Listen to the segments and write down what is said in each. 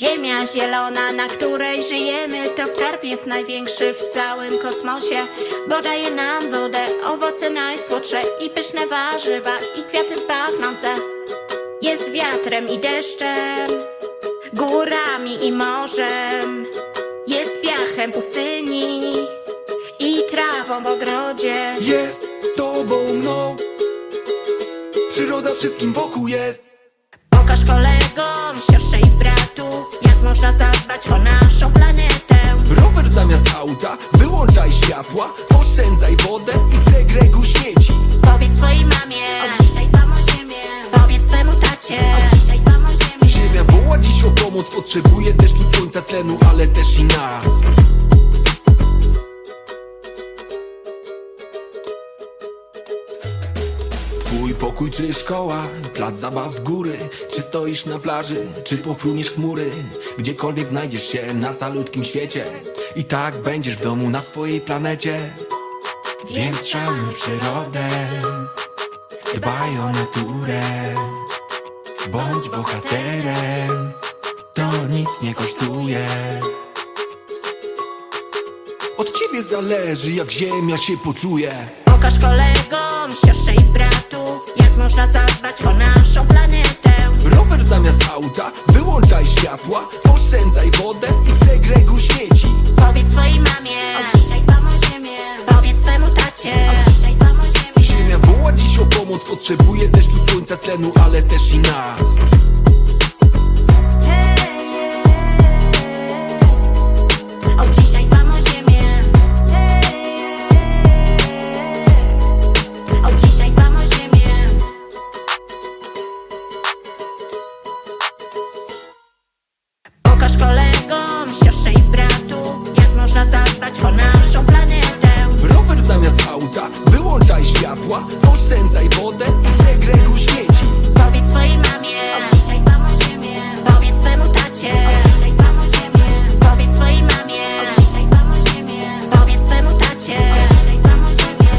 Ziemia zielona, na której żyjemy, to skarb jest największy w całym kosmosie, bo daje nam wodę, owoce najsłodsze i pyszne warzywa i kwiaty pachnące. Jest wiatrem i deszczem, górami i morzem, jest piachem pustyni i trawą w ogrodzie. jest tobą mną Przyroda wszystkim wokół jest Pokaż kolegom, siostrze bratu, jak można zadbać o naszą planetę. Rower zamiast auta, wyłączaj światła Oszczędzaj wodę i segreguj śmieci Powiedz swojej mamie, od dzisiaj dbam o ziemię. Powiedz swemu tacie, od dzisiaj dbam o ziemię. Ziemia woła dziś o pomoc Potrzebuje deszczu, słońca, tlenu, ale też i nas Twój pokój czy szkoła, plac zabaw góry? Czy stoisz na plaży, czy pofruniesz chmury? Gdziekolwiek znajdziesz się na calutkim świecie. I tak będziesz w domu na swojej planecie. Więc szanuj przyrodę. Dbaj o naturę. Bądź bohaterem. To nic nie kosztuje. Od ciebie zależy jak ziemia się poczuje. Pokaż kolegom, siostrze i bratu, jak można zadbać o naszą planetę. Rower zamiast auta, wyłączaj światła Oszczędzaj wodę i segreguj śmieci Powiedz swojej mamie, od dzisiaj dbam o ziemię. Powiedz swemu tacie, od dzisiaj dbam o ziemię. Ziemia woła dziś o pomoc Potrzebuje deszczu, słońca, tlenu, ale też i nas światła Oszczędzaj wodę i segreguj śmieci Powiedz swojej mamie, od dzisiaj dbam o ziemię. Powiedz swemu tacie, od dzisiaj dbam o ziemię. Powiedz swojej mamie, od dzisiaj dbam o ziemię. Powiedz swemu tacie, od dzisiaj dbam o ziemię.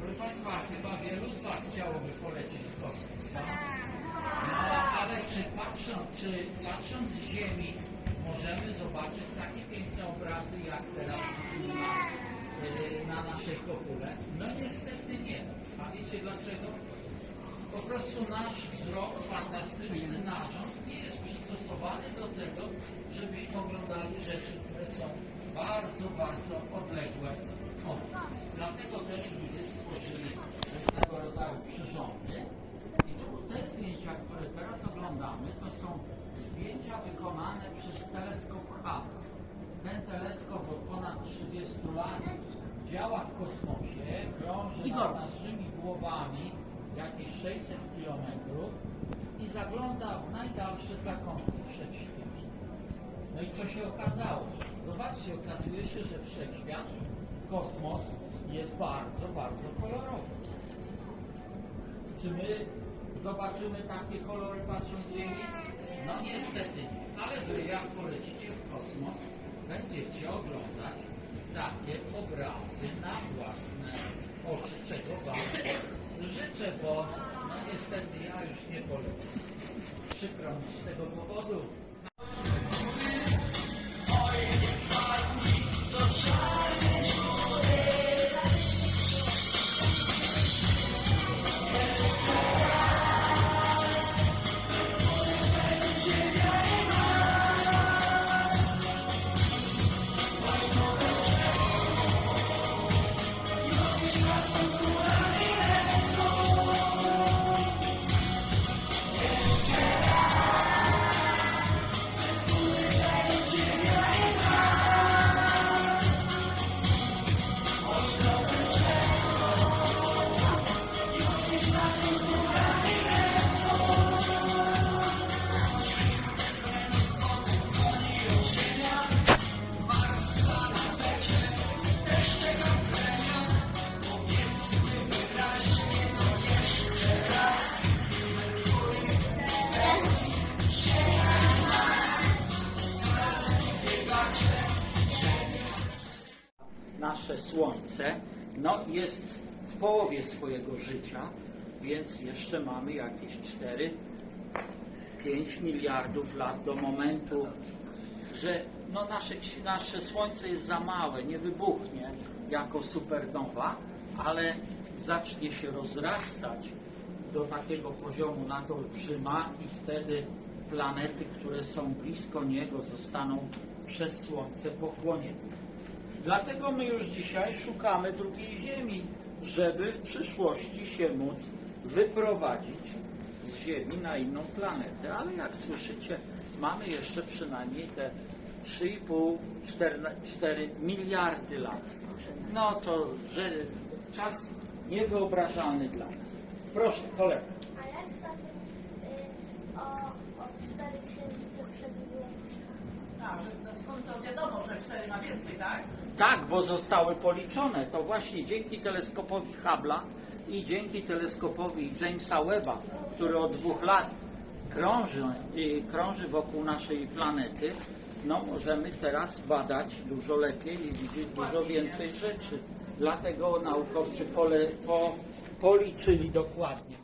Proszę Państwa, chyba wielu z Was chciałoby polecieć w kosmos, no? no ale czy patrząc, czy patrząc z Ziemi możemy zobaczyć takie piękne obrazy jak teraz na, na naszej kopule? No niestety nie. A wiecie dlaczego? Po prostu nasz wzrok, fantastyczny narząd nie jest przystosowany do tego, żebyśmy oglądali rzeczy, które są bardzo, bardzo odległe od nas. Dlatego też ludzie stworzyli różnego rodzaju przyrządy. I te zdjęcia, które teraz oglądamy, to są zdjęcia wykonane przez teleskop Hubble. Ten teleskop od ponad 30 lat działa w kosmosie, krąży nad naszymi głowami jakieś 600 kilometrów i zagląda w najdalsze zakątki wszechświata. No i co się okazało? Zobaczcie, okazuje się, że wszechświat, kosmos jest bardzo, bardzo kolorowy. Czy my zobaczymy takie kolory patrząc Ziemi? No niestety nie. Ale wy jak polecicie w kosmos, będziecie oglądać takie obrazy na własne oczy, czego wam życzę, bo no niestety ja już nie polecę. Przykro mi z tego powodu. Nasze Słońce no, jest w połowie swojego życia, więc jeszcze mamy jakieś 4 5 miliardów lat do momentu, że no nasze, nasze Słońce jest za małe, nie wybuchnie jako supernowa, ale zacznie się rozrastać do takiego poziomu NATO olbrzyma i wtedy planety, które są blisko niego zostaną przez Słońce pochłonięte. Dlatego my już dzisiaj szukamy drugiej Ziemi, żeby w przyszłości się móc wyprowadzić z Ziemi na inną planetę. Ale jak słyszycie, mamy jeszcze przynajmniej te 3,5-4 miliardy lat. No to że czas niewyobrażalny dla nas. Proszę, kolega. A jak zatem y, o, o cztery księżyce przebyło A, że no skąd to wiadomo, że 4 ma więcej, tak? Tak, bo zostały policzone. To właśnie dzięki teleskopowi Hubble'a i dzięki teleskopowi Jamesa Webba, który od dwóch lat krąży, krąży wokół naszej planety, no możemy teraz badać dużo lepiej i widzieć dużo więcej rzeczy. Dlatego naukowcy pole, po, policzyli dokładnie.